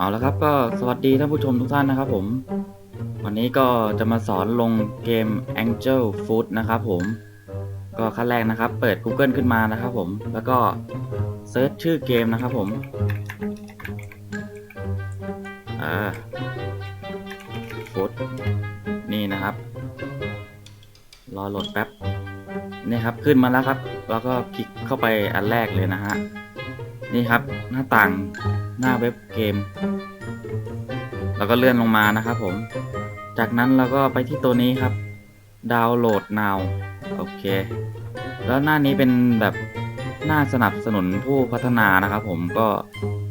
เอาละครับก็สวัสดีท่านผู้ชมทุกท่านนะครับผม วันนี้ก็จะมาสอนลงเกม Angel Food นะครับผม ก็ขั้นแรกนะครับ เปิด Google ขึ้นมานะครับผม แล้วก็เซิร์ชชื่อเกมนะครับผมอ่า Food นี่นะครับ รอโหลดแป๊บนี่ครับขึ้นมาแล้วครับ แล้วก็คลิกเข้าไปอันแรกเลยนะฮะนี่ครับหน้าต่าง หน้าเว็บเกม แล้วก็เลื่อนลงมานะครับผม จากนั้นเราก็ไปที่ตัวนี้ครับ ดาวน์โหลด now โอเค แล้วหน้านี้เป็นแบบหน้าสนับสนุนผู้พัฒนานะครับผมก็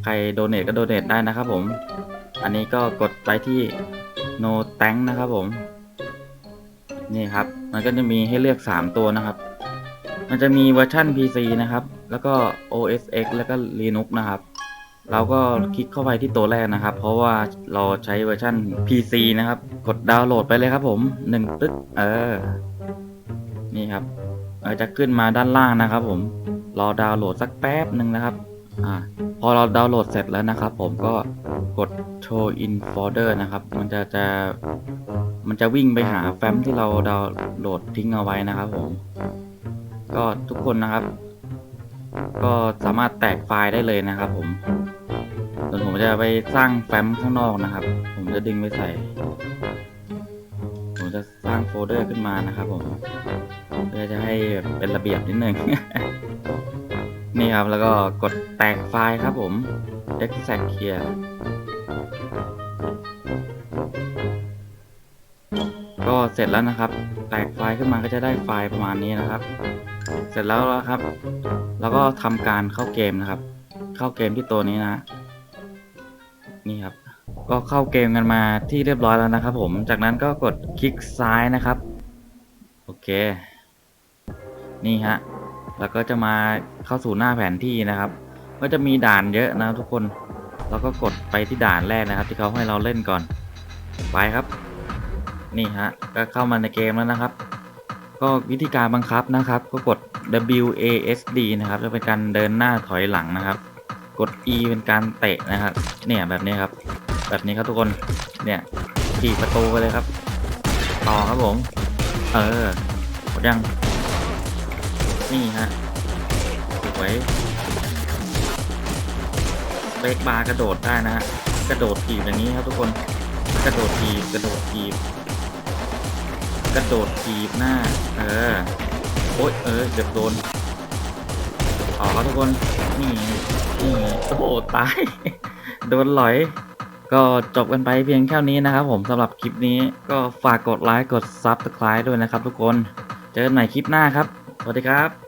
ใครโดเน a ก็โดเน a ได้นะครับผม อันนี้ก็กดไปที่ no thank นะครับผม นี่ครับ มันก็จะมีให้เลือก 3 ตัวนะครับ มันจะมีเวอร์ชัน PC นะครับ แล้วก็ OS X แล้วก็ Linux นะครับ เราก็คลิกเข้าไปที่ตัวแรกนะครับ เพราะว่าเราใช้เวอร์ชัน PC นะครับ กดดาวน์โหลดไปเลยครับผมหนึ่งตึ๊กเออ นี่ครับออจะขึ้นมาด้านล่างนะครับ ผม รอดาวน์โหลดสักแป๊บหนึ่งนะครับ อ่า พอเราดาวน์โหลดเสร็จแล้วนะครับ ผมก็กด show in folder นะครับ มันจะจะ มันจะวิ่งไปหาแฟ้มที่เราดาวน์โหลดทิ้งเอาไว้นะครับผม ก็ทุกคนนะครับ ก็สามารถแตกไฟล์ได้เลยนะครับผม วนผมจะไปสร้างแฟ้มข้างนอกนะครับ ผมจะดึงไปใส่ ผมจะสร้างโฟลเดอร์ขึ้นมานะครับผมเพื่อจะให้เป็นระเบียบนิดนึง นี่ครับแล้วก็กดแตกไฟล์ครับผม extract clear ก็เสร็จแล้วนะครับ แตกไฟล์ขึ้นมาก็จะได้ไฟล์ประมาณนี้นะครับ เสร็จแล้วนะครับ แล้วก็ทำการเข้าเกมนะครับ เข้าเกมที่ตัวนี้นะ นี่ครับ ก็เข้าเกมกันมาที่เรียบร้อยแล้วนะครับ ผมจากนั้นก็กดคลิกซ้ายนะครับ โอเค นี่ฮะแล้วก็จะมาเข้าสู่หน้าแผนที่นะครับ ก็จะมีด่านเยอะนะทุกคนแล้วก็กดไปที่ด่านแรกนะครับ ที่เขาให้เราเล่นก่อน ไปครับ นี่ฮะก็เข้ามาในเกมแล้วนะครับ ก็วิธีการบังคับนะครับ ก็กด W A S D นะครับ จะเป็นการเดินหน้าถอยหลังนะครับ กด E เป็นการเตะนะครับ เนี่ยแบบนี้ครับ แบบนี้ครับทุกคน เนี่ยขี่ประตูไปเลยครับ ต่อครับผม เออกดยัง นี่ฮะสวยเบรกบาร์กระโดดได้นะฮะ กระโดดถีบอย่างนี้ครับทุกคน กระโดดถีบ กระโดดถีบ กระโดดถีบหน้า เออ โอ๊ย เออ เกือบโดน ออกครับทุกคน นี่นี่โอ้โหตาย โดนหลอย ก็จบกันไปเพียงแค่นี้นะครับผมสำหรับคลิปนี้ก็ฝากกดไลค์กดซับสไคร b e ด้วยนะครับทุกคน เจอกันใหม่คลิปหน้าครับ สวัสดีครับ